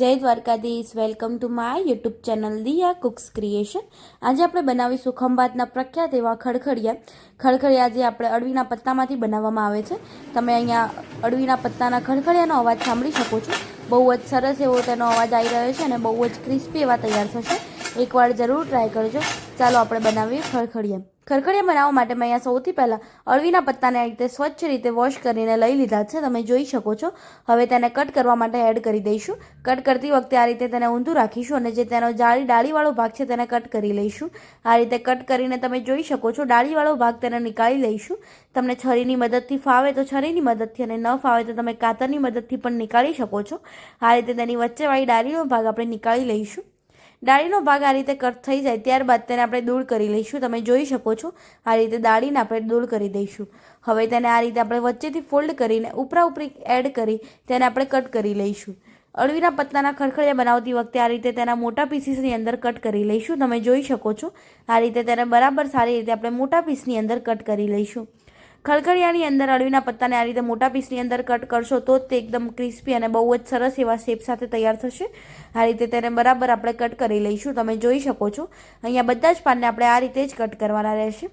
Jai Dwarkadhish. Welcome to my YouTube channel Diya cooks creation આજે આપણે બનાવીશું ખંભાતના પ્રખ્યાત એવા ખડખડિયા. ખડખડિયા જે આપણે અળવીના પત્તામાંથી બનાવવામાં આવે છે. તમે અહીંયા અળવીના પત્તાના ખડખડિયાનો અવાજ સાંભળી શકો છો. બહુ જ સરસ એવો તેનો અવાજ આવી રહ્યો છે અને બહુ જ ક્રિસ્પી એવા તૈયાર થશે. એકવાર જરૂર ટ્રાય કરજો. ચાલો આપણે બનાવીએ ખડખડિયા. ખરખડિયા બનાવવા માટે મેં અહીંયા સૌથી પહેલાં અળવીના પત્તાને આ રીતે સ્વચ્છ રીતે વોશ કરીને લઈ લીધા છે. તમે જોઈ શકો છો. હવે તેને કટ કરવા માટે એડ કરી દઈશું. કટ કરતી વખતે આ રીતે તેને ઊંધું રાખીશું અને જે તેનો જાળી, ડાળીવાળો ભાગ છે તેને કટ કરી લઈશું. આ રીતે કટ કરીને તમે જોઈ શકો છો, ડાળીવાળો ભાગ તેને નીકાળી લઈશું. તમને છરીની મદદથી ફાવે તો છરીની મદદથી અને ન ફાવે તો તમે કાતરની મદદથી પણ નીકાળી શકો છો. આ રીતે તેની વચ્ચેવાળી ડાળીનો ભાગ આપણે નીકાળી લઈશું. ડાળીનો ભાગ આ રીતે કટ થઈ જાય ત્યારબાદ તેને આપણે દૂર કરી લઈશું. તમે જોઈ શકો છો, આ રીતે દાળીને આપણે દૂર કરી દઈશું. હવે તેને આ રીતે આપણે વચ્ચેથી ફોલ્ડ કરીને ઉપરા ઉપરી એડ કરી તેને આપણે કટ કરી લઈશું. અળવીના પત્તાના ખરખડિયા બનાવતી વખતે આ રીતે તેના મોટા પીસીસની અંદર કટ કરી લઈશું. તમે જોઈ શકો છો, આ રીતે તેને બરાબર સારી રીતે આપણે મોટા પીસની અંદર કટ કરી લઈશું. ખળખડિયાની અંદર અળવીના પત્તાને આ રીતે મોટા પીસની અંદર કટ કરશો તો તે એકદમ ક્રિસ્પી અને બહુ જ સરસ એવા શેપ સાથે તૈયાર થશે. આ રીતે તેને બરાબર આપણે કટ કરી લઈશું. તમે જોઈ શકો છો. અહીંયા બધા જ પાનને આપણે આ રીતે જ કટ કરવાના રહેશે.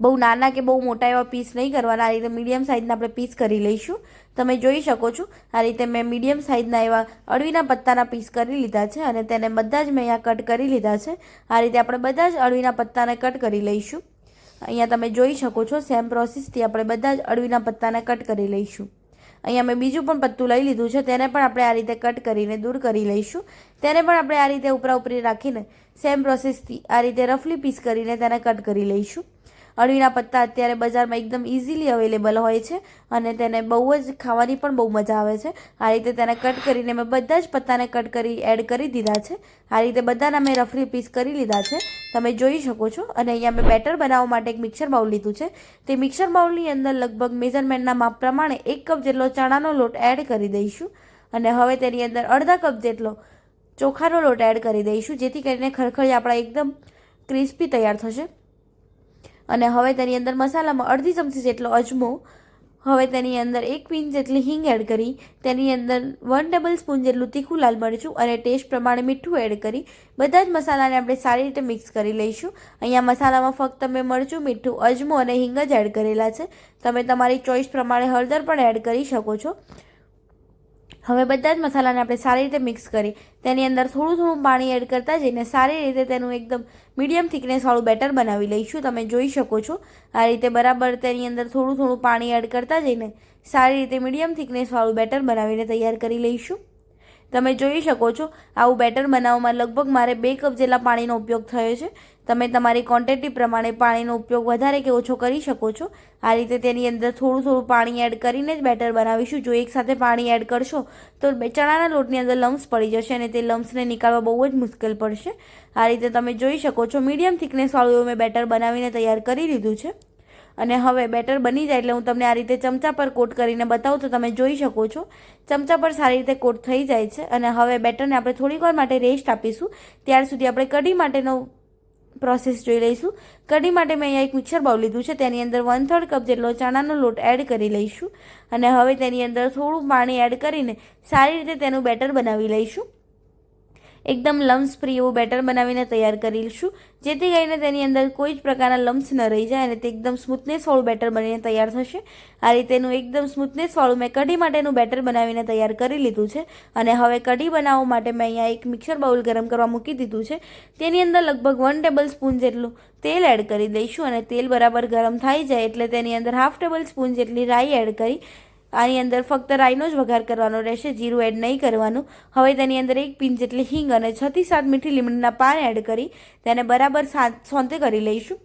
બહુ નાના કે બહુ મોટા એવા પીસ નહીં કરવાના. આ રીતે મીડિયમ સાઇઝના આપણે પીસ કરી લઈશું. તમે જોઈ શકો છો. આ રીતે મેં મીડિયમ સાઇઝના એવા અળવીના પત્તાના પીસ કરી લીધા છે અને તેને બધા જ મેં અહીંયા કટ કરી લીધા છે. આ રીતે આપણે બધા જ અળવીના પત્તાને કટ કરી લઈશું. અહીંયા તમે જોઈ શકો છો સેમ પ્રોસેસથી આપણે બધા જ અળવીના પત્તાને કટ કરી લઈશું. અહીંયા મેં બીજું પણ પત્તું લઈ લીધું છે, તેને પણ આપણે આ રીતે કટ કરીને દૂર કરી લઈશું. તેને પણ આપણે આ રીતે ઉપરા ઉપરી રાખીને સેમ પ્રોસેસથી આ રીતે રફલી પીસ કરીને તેને કટ કરી લઈશું. અળવીના પત્તા અત્યારે બજારમાં એકદમ ઇઝીલી અવેલેબલ હોય છે અને તેને બહુ જ ખાવાની પણ બહુ મજા આવે છે. આ રીતે તેને કટ કરીને મેં બધા જ પત્તાને કટ કરી એડ કરી દીધા છે. આ રીતે બધાના મેં રફલી પીસ કરી લીધા છે. તમે જોઈ શકો છો. અને અહીંયા મેં બેટર બનાવવા માટે એક મિક્સર બાઉલ લીધું છે. તે મિક્સર બાઉલની અંદર લગભગ મેઝરમેન્ટના માપ પ્રમાણે એક કપ જેટલો ચણાનો લોટ એડ કરી દઈશું. અને હવે તેની અંદર અડધા કપ જેટલો ચોખાનો લોટ એડ કરી દઈશું, જેથી કરીને ખરખડી આપણા એકદમ ક્રિસ્પી તૈયાર થશે. અને હવે તેની અંદર મસાલામાં અડધી ચમચી જેટલો અજમો, હવે તેની અંદર એક પિંચ જેટલી હિંગ એડ કરી, તેની અંદર વન ટેબલ સ્પૂન જેટલું તીખું લાલ મરચું અને ટેસ્ટ પ્રમાણે મીઠું એડ કરી, બધા જ મસાલાને આપણે સારી રીતે મિક્સ કરી લઈશું. અહીંયા મસાલામાં ફક્ત મેં મરચું, મીઠું, અજમો અને હિંગ જ એડ કરેલા છે. તમે તમારી ચોઈસ પ્રમાણે હળદર પણ એડ કરી શકો છો. હવે બધા જ મસાલાને આપણે સારી રીતે મિક્સ કરી, તેની અંદર થોડું થોડું પાણી એડ કરતા જઈને સારી રીતે તેનું એકદમ મીડિયમ થિકનેસવાળું બેટર બનાવી લઈશું. તમે જોઈ શકો છો. આ રીતે બરાબર તેની અંદર થોડું થોડું પાણી એડ કરતા જઈને સારી રીતે મીડિયમ થિકનેસવાળું બેટર બનાવીને તૈયાર કરી લઈશું. તમે જોઈ શકો છો, આવું બેટર બનાવવામાં લગભગ મારે બે કપ જેટલા પાણીનો ઉપયોગ થયો છે. તમે તમારી ક્વોન્ટિટી પ્રમાણે પાણીનો ઉપયોગ વધારે કે ઓછો કરી શકો છો. આ રીતે તેની અંદર થોડું થોડું પાણી એડ કરીને જ બેટર બનાવીશું. જો એકસાથે પાણી એડ કરશો, તો ચણાના લોટની અંદર લમ્સ પડી જશે અને તે લમ્સને નીકાળવા બહુ જ મુશ્કેલ પડશે. આ રીતે તમે જોઈ શકો છો મીડિયમ થિકનેસવાળું એવું મેં બેટર બનાવીને તૈયાર કરી લીધું છે. અને હવે બેટર બની જાય એટલે હું તમને આ રીતે ચમચા પર કોટ કરીને બતાવું તો તમે જોઈ શકો છો. ચમચા પર સારી રીતે કોટ થઈ જાય છે. અને હવે બેટરને આપણે થોડીક વાર માટે રેસ્ટ આપીશું. ત્યાર સુધી આપણે કઢી માટેનો પ્રોસેસ જોઈ લઈશું. કઢી માટે મેં અહીંયા એક મિક્સર બાઉલ લીધું છે. તેની અંદર વન થર્ડ કપ જેટલો ચણાનો લોટ એડ કરી લઈશું. અને હવે તેની અંદર થોડું પાણી એડ કરીને સારી રીતે તેનું બેટર બનાવી લઈશું. એકદમ લમ્સ ફ્રી એવું બેટર બનાવીને તૈયાર કરીશું જેથી કરીને તેની અંદર કોઈ જ પ્રકારના લમ્સ ન રહી જાય અને તે એકદમ સ્મૂથનેસવાળું બેટર બનીને તૈયાર થશે. આ રીતેનું એકદમ સ્મૂથનેસવાળું મેં કઢી માટેનું બેટર બનાવીને તૈયાર કરી લીધું છે. અને હવે કઢી બનાવવા માટે મેં અહીંયા એક મિક્સર બાઉલ ગરમ કરવા મૂકી દીધું છે. તેની અંદર લગભગ વન ટેબલ સ્પૂન જેટલું તેલ એડ કરી દઈશું અને તેલ બરાબર ગરમ થઈ જાય એટલે તેની અંદર હાફ ટેબલ સ્પૂન જેટલી રાઈ એડ કરી આની અંદર ફક્ત રાઈનો જ વઘાર કરવાનો રહેશે, જીરું એડ નહીં કરવાનું. હવે તેની અંદર એક પિંચ જેટલી હિંગ અને છથી સાત મીઠી લીમડીના પાન એડ કરી તેને બરાબર સોંતે કરી લઈશું.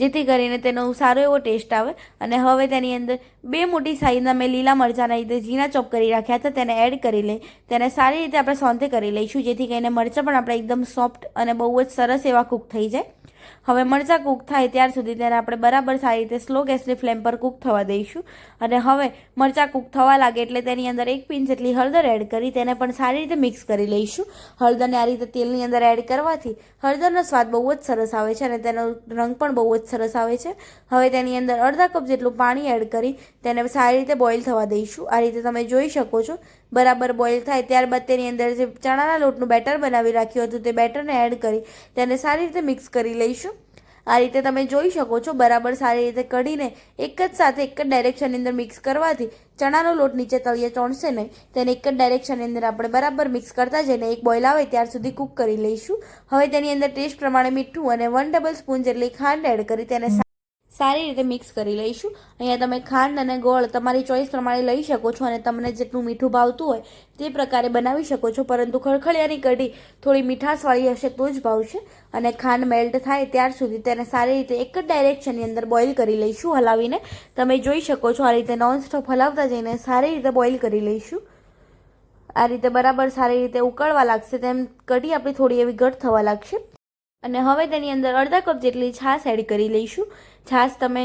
જેથી કરીને તેનો સારો એવો ટેસ્ટ આવે. અને હવે તેની અંદર બે મોટી સાઈઝના મેં લીલા મરચાંના રીતે ઝીણા ચોપ કરી રાખ્યા હતા, તેને એડ કરી લઈ, તેને સારી રીતે આપણે સોંતે કરી લઈશું, જેથી કરીને મરચાં પણ આપણે એકદમ સોફ્ટ અને બહુ જ સરસ એવા કૂક થઈ જાય. હવે મરચાં કૂક થાય ત્યાર સુધી તેને આપણે બરાબર સારી રીતે સ્લો ગેસની ફ્લેમ પર કૂક થવા દઈશું. અને હવે મરચાં કૂક થવા લાગે એટલે તેની અંદર એક પિંચ જેટલી હળદર એડ કરી તેને પણ સારી રીતે મિક્સ કરી લઈશું. હળદરને આ રીતે તેલની અંદર એડ કરવાથી હળદરનો સ્વાદ બહુ જ સરસ આવે છે અને તેનો રંગ પણ બહુ જ સરસ આવે છે. હવે તેની અંદર અડધા કપ જેટલું પાણી એડ કરી તેને સારી રીતે બોઇલ થવા દઈશું. આ રીતે તમે જોઈ શકો છો બરાબર બોઇલ થાય ત્યારબાદ તેની અંદર જે ચણાના લોટનું બેટર બનાવી રાખ્યું હતું તે બેટરને એડ કરી તેને સારી રીતે મિક્સ કરી લઈશું. આ રીતે તમે જોઈ શકો છો બરાબર સારી રીતે કઢીને એક જ સાથે એક જ ડાયરેક્શનની અંદર મિક્સ કરવાથી ચણાનો લોટ નીચે તળિયે ચોંટશે નહીં. તેને એક જ ડાયરેક્શનની અંદર આપણે બરાબર મિક્સ કરતા જઈને એક બોઇલ આવે ત્યાર સુધી કૂક કરી લઈશું. હવે તેની અંદર ટેસ્ટ પ્રમાણે મીઠું અને વન ટેબલ સ્પૂન જેટલી ખાંડ એડ કરી તેને સારી રીતે મિક્સ કરી લઈશું. અહીંયા તમે ખાંડ અને ગોળ તમારી ચોઈસ પ્રમાણે લઈ શકો છો અને તમને જેટલું મીઠું ભાવતું હોય તે પ્રકારે બનાવી શકો છો. પરંતુ ખળખળિયાની કઢી થોડી મીઠાશવાળી હશે તો જ ભાવશે. અને ખાંડ મેલ્ટ થાય ત્યાર સુધી તેને સારી રીતે એક જ ડાયરેક્શનની અંદર બોઇલ કરી લઈશું હલાવીને. તમે જોઈ શકો છો આ રીતે નોનસ્ટોપ હલાવતા જઈને સારી રીતે બોઇલ કરી લઈશું. આ રીતે બરાબર સારી રીતે ઉકળવા લાગશે તેમ કઢી આપણી થોડી એવી ઘટ થવા લાગશે. અને હવે તેની અંદર અડધા કપ જેટલી છાશ એડ કરી લઈશું. છાશ તમે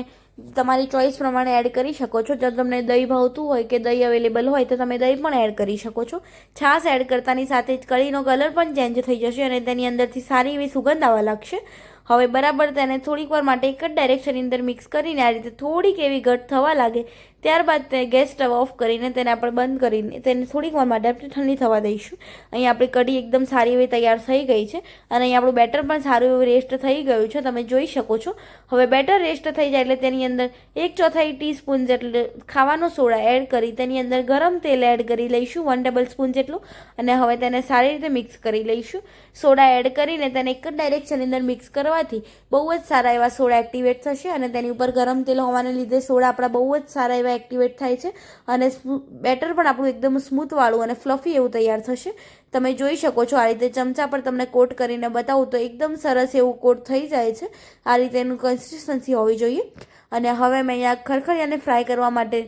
તમારી ચોઈસ પ્રમાણે એડ કરી શકો છો. જો તમને દહીં ભાવતું હોય કે દહીં અવેલેબલ હોય તો તમે દહીં પણ એડ કરી શકો છો. છાશ એડ કરતાની સાથે જ કઢીનો કલર પણ ચેન્જ થઈ જશે અને તેની અંદરથી સારી એવી સુગંધ આવવા લાગશે. હવે બરાબર તેને થોડીક વાર માટે એક જ ડાયરેક્શનની અંદર મિક્સ કરીને આ રીતે થોડીક એવી ઘટ થવા લાગે ત્યારબાદ તે ગેસ સ્ટવ ઓફ કરીને તેને આપણે બંધ કરીને તેને થોડીક વાર માટે આપણે ઠંડી થવા દઈશું. અહીં આપણી કઢી એકદમ સારી એવી તૈયાર થઈ ગઈ છે અને અહીં આપણું બેટર પણ સારું એવું રેસ્ટ થઈ ગયું છે, તમે જોઈ શકો છો. હવે બેટર રેસ્ટ થઈ જાય એટલે તેની અંદર એક ચોથાઈ ટીસ્પૂન જેટલું ખાવાનો સોડા એડ કરી, તેની અંદર ગરમ તેલ એડ કરી લઈશું વન ટેબલ સ્પૂન જેટલું. અને હવે તેને સારી રીતે મિક્સ કરી લઈશું. સોડા એડ કરીને તેને એક જ ડાયરેક્શનની અંદર મિક્સ કરવાથી બહુ જ સારા એવા સોડા એક્ટિવેટ થશે અને તેની ઉપર ગરમ તેલ હોવાને લીધે સોડા આપણા બહુ જ સારા એવા એક્ટિવેટ થાય છે. અને બેટર પણ આપણું એકદમ સ્મૂથવાળું અને ફ્લફી એવું તૈયાર થશે. તમે જોઈ શકો છો આ રીતે ચમચા પર તમને કોટ કરીને બતાવું તો એકદમ સરસ એવું કોટ થઈ જાય છે. આ રીતે એનું કન્સિસ્ટન્સી હોવી જોઈએ. અને હવે મેં અહીંયા ખરખરિયાને ફ્રાય કરવા માટે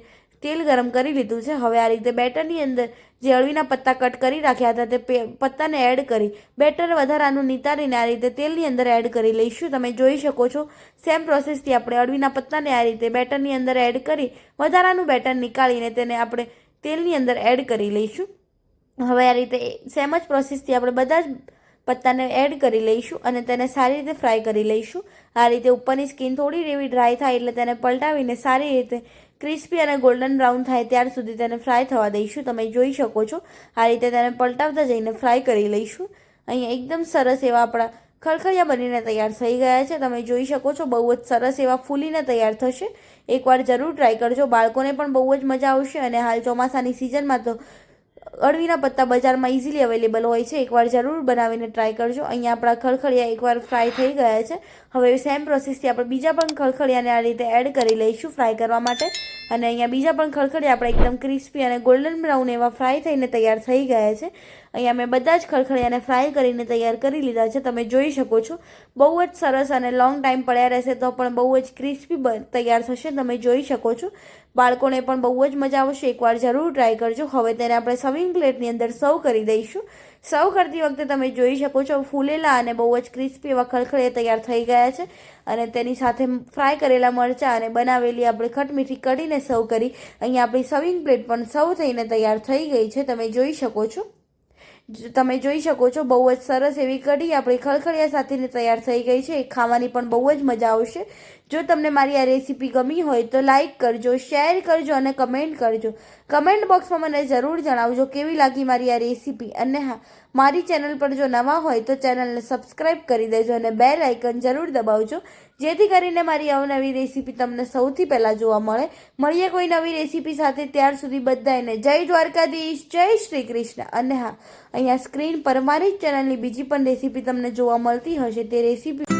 તેલ ગરમ કરી લીધું છે. હવે આ રીતે બેટરની અંદર જે અળવીના પત્તા કટ કરી રાખ્યા હતા, તે પત્તાને એડ કરી. બેટર વધારાનું નિતારીને આ રીતે તેલની અંદર એડ કરી લઈશું. તમે જોઈ શકો છો સેમ પ્રોસેસથી આપણે અળવીના પત્તાને આ રીતે બેટરની અંદર એડ કરી, વધારાનું બેટર નીકાળીને તેને આપણે તેલની અંદર એડ કરી લઈશું. હવે આ રીતે સેમ જ પ્રોસેસથી આપણે બધા જ પત્તાને એડ કરી લઈશું અને તેને સારી રીતે ફ્રાય કરી લઈશું. આ રીતે ઉપરની સ્કીન થોડી એવી ડ્રાય થાય એટલે તેને પલટાવીને સારી રીતે ક્રિસ્પી અને ગોલ્ડન બ્રાઉન થાય ત્યાર સુધી તેને ફ્રાય થવા દઈશું. તમે જોઈ શકો છો, આ રીતે તેને પલટાવતા જઈને ફ્રાય કરી લઈશું. અહીંયા એકદમ સરસ એવા આપણા ખળખળિયા બનીને તૈયાર થઈ ગયા છે. તમે જોઈ શકો છો, બહુ જ સરસ એવા ફૂલીને તૈયાર થશે. એકવાર જરૂર ટ્રાય કરજો. બાળકોને પણ બહુ જ મજા આવશે અને હાલ ચોમાસાની સિઝનમાં તો અળવીના પત્તા બજારમાં ઇઝીલી અવેલેબલ હોય છે. એકવાર જરૂર બનાવીને ટ્રાય કરજો. અહીંયા આપણા ખળખળિયા એકવાર ફ્રાય થઈ ગયા છે. હવે સેમ પ્રોસેસથી આપણે બીજા પણ ખળખળિયાને આ રીતે એડ કરી લઈશું ફ્રાય કરવા માટે. અને અહીંયા બીજા પણ ખળખળિયા આપણે એકદમ ક્રિસ્પી અને ગોલ્ડન બ્રાઉન એવા ફ્રાય થઈને તૈયાર થઈ ગયા છે. અહીંયા મેં બધા જ ખળખળિયાને ફ્રાય કરીને તૈયાર કરી લીધા છે. તમે જોઈ શકો છો. બહુ જ સરસ અને લોંગ ટાઈમ પડ્યા રહેશે તો પણ બહુ જ ક્રિસ્પી તૈયાર થશે. તમે જોઈ શકો છો. બાળકોને પણ બહુ જ મજા આવશે. એકવાર જરૂર ટ્રાય કરજો. હવે તેને આપણે સર્વિંગ પ્લેટની અંદર સર્વ કરી દઈશું. સર્વ કરતી વખતે તમે જોઈ શકો છો, ફૂલેલા અને બહુ જ ક્રિસ્પી એવા ખળખળે તૈયાર થઈ ગયા છે. અને તેની સાથે ફ્રાય કરેલા મરચાં અને બનાવેલી આપણે ખટમીઠી કઢીને સર્વ કરી. અહીંયા આપણી સર્વિંગ પ્લેટ પણ સર્વ થઈને તૈયાર થઈ ગઈ છે, તમે જોઈ શકો છો. તમે જોઈ શકો છો, બહુ જ સરસ એવી કઢી આપણી ખળખળિયા સાથેની તૈયાર થઈ ગઈ છે. એ ખાવાની પણ બહુ જ મજા આવશે. જો તમને મારી આ રેસીપી ગમી હોય તો લાઇક કરજો, શેર કરજો અને કમેન્ટ કરજો. કમેન્ટ બોક્સમાં મને જરૂર જણાવજો કેવી લાગી મારી આ રેસીપી. અને હા મારી ચેનલ પર જો નવા હોય તો ચેનલને સબસ્ક્રાઈબ કરી દેજો અને બેલ આઇકન જરૂર દબાવજો. જેથી કરીને મારી અવનવી રેસીપી તમને સૌથી પહેલાં જોવા મળે. મળીએ કોઈ નવી રેસીપી સાથે ત્યાર સુધી બધાને જય દ્વારકાધીશ, જય શ્રી કૃષ્ણ. અને હા, અહીંયા સ્ક્રીન પર મારી જ ચેનલની બીજી પણ રેસીપી તમને જોવા મળતી હશે. તે રેસીપી